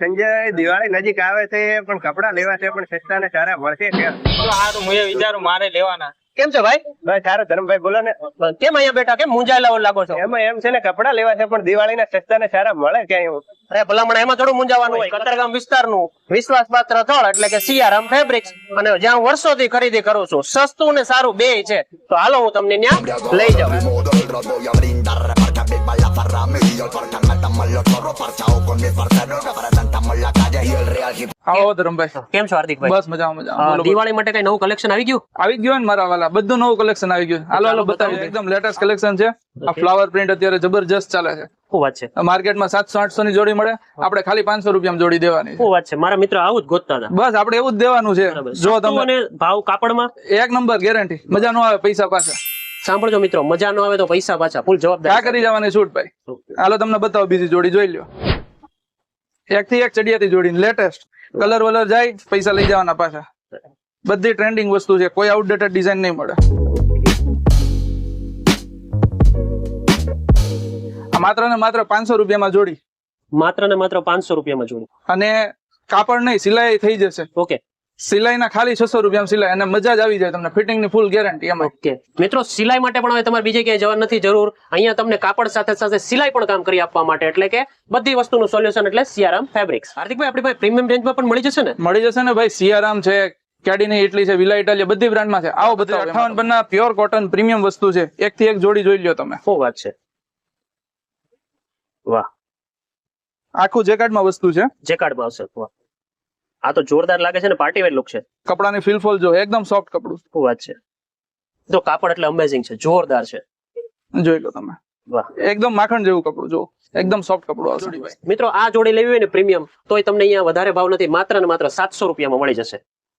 સંજય દિવાળી નજીક આવે છે પણ કપડા લેવા છે પણ સસ્તા ને સારા મળશે કે? તો સારું હું એ વિચારું મારે લેવાના. કેમ છે ભાઈ? ભાઈ સારો ધર્મભાઈ બોલો ને. કેમ અહીંયા બેઠા? કેમ મુંજાયેલા લાગો છો? એમાં એમ છે ને કપડા લેવા છે પણ દિવાળી ના સસ્તા ને સારા મળે ક્યાંય અરે ભલામણ એમાં થોડું મુંજાવાનું હોય. કતારગામ વિસ્તારનું વિશ્વાસપાત્ર સ્થળ એટલે કે સીઆરએમ ફેબ્રિક્સ અને જ્યાં વર્ષોથી ખરીદી કરું છું સસ્તું ને સારું બે છે. તો હાલો હું તમને ત્યાં લઈ જાઉં. આવો ધરમભાઈ. કેમ છો હાર્દિકભાઈ બસ મજામાં મજા દિવાળી માટે કઈ નવું કલેક્શન આવી ગયું? આવી ગયું ને મારા વાલા. બધું નવું કલેક્શન આવી ગયું. હાલો હાલો બતાવી એકદમ લેટેસ્ટ કલેક્શન છે. આ ફ્લાવર પ્રિન્ટ અત્યારે જબરજસ્ત ચાલે છે. શું વાત છે? માર્કેટમાં સાતસો આઠસો ની જોડી મળે. આપણે ખાલી પાંચસો રૂપિયામાં જોડી દેવાની શું વાત છે? મારા મિત્ર આવું જ ગોતતા હતા. બસ આપણે એવું જ દેવાનું છે. જો તમને ભાવ કાપડમાં? એક નંબર ગેરંટી મજા નો આવે પૈસા પાછા. સાંભળજો મિત્રો મજા ન આવે તો પૈસા પાછા. ફૂલ આ જવાબદાર કરી જવાની છૂટ ભાઈ? હાલો તમને બતાવો બીજી જોડી. જોઈ લ્યો. એક થી એક ચડિયાતી જોડીને લેટેસ્ટ કલર વલર જાય પૈસા લઈ જવાના પાછા. બધી ટ્રેન્ડિંગ વસ્તુ છે કોઈ આઉટડેટેડ ડિઝાઇન નહીં મળે. આ માત્ર ને માત્ર પાંચસો રૂપિયામાં જોડી. માત્ર ને માત્ર પાંચસો રૂપિયામાં જોડી. અને કાપડ નહીં સિલાઈ થઈ જશે. ઓકે. સિલાઈના ખાલી છસો રૂપિયા સિલાઈ અને મજા જ આવી જાય તમને. ફિટિંગની ફૂલ ગેરંટી એમાં. ઓકે મિત્રો સિલાઈ માટે પણ હવે તમારે બીજે ક્યાંય જવા નથી જરૂર. અહીંયા તમને કાપડ સાથે સાથે સિલાઈ પણ કામ કરી આપવા માટે. એટલે કે બધી વસ્તુનું સોલ્યુશન એટલે સિયારામ ફેબ્રિક્સ હાર્દિકભાઈ આપણી ભાઈ પ્રીમિયમ રેન્જમાં પણ મળી જશે ને? મળી જશે ને ભાઈ. સિયારામ છે કેડીની ઇટલી છે વિલા ઇટાલિયા બધી બ્રાન્ડમાં છે. આવો બધી અઠાવન પન્ના પ્યોર કોટન પ્રીમિયમ વસ્તુ છે. એક થી એક જોડી જોઈ લો તમે. શું વાત છે? વાહ. આખું જેકાર્ડમાં વસ્તુ છે. જેકાર્ડમાં આવશે વાહ. આ તો જોરદાર લાગે છે ને પાર્ટી વેર લુક છે. કપડાની ફીલ ફોલ જો એકદમ સોફ્ટ કપડું. શું વાત છે? તો કાપડ એટલે અમેઝિંગ છે જોરદાર છે. જોઈ લો તમે. વાહ. એકદમ માખણ જેવું કપડું જો. એકદમ સોફ્ટ કપડું આવશે મિત્રો આ જોડી લેવી હોય ને પ્રીમિયમ તોય તમને અહીંયા વધારે ભાવ નથી માત્ર ને માત્ર સાતસો રૂપિયામાં મળી જશે.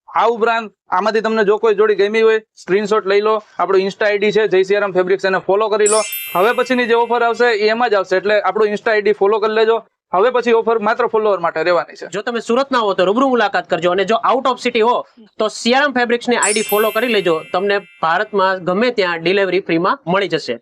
આ ઉપરાંત આમાંથી તમને જો કોઈ જોડી ગમી હોય સ્ક્રીનશોટ લઈ લો આપણું ઇન્સ્ટા આઈડી છે જયસિયારામ ફેબ્રિક્સ એને ફોલો કરી લો. હવે પછીની જે ઓફર આવશે એ એમાં જ આવશે એટલે આપણું ઇન્સ્ટા આઈડી ફોલો કરી લેજો. હવે પછી ઓફર માત્ર ફોલોવર માટે રહેવાની છે. જો તમે સુરત ના હો તો રૂબરૂ મુલાકાત કરજો અને જો આઉટ ઓફ સિટી હો તો સિયારામ ફેબ્રિક્સની આઈડી ફોલો કરી લેજો. તમને ભારતમાં ગમે ત્યાં ડિલિવરી ફ્રીમાં મળી જશે.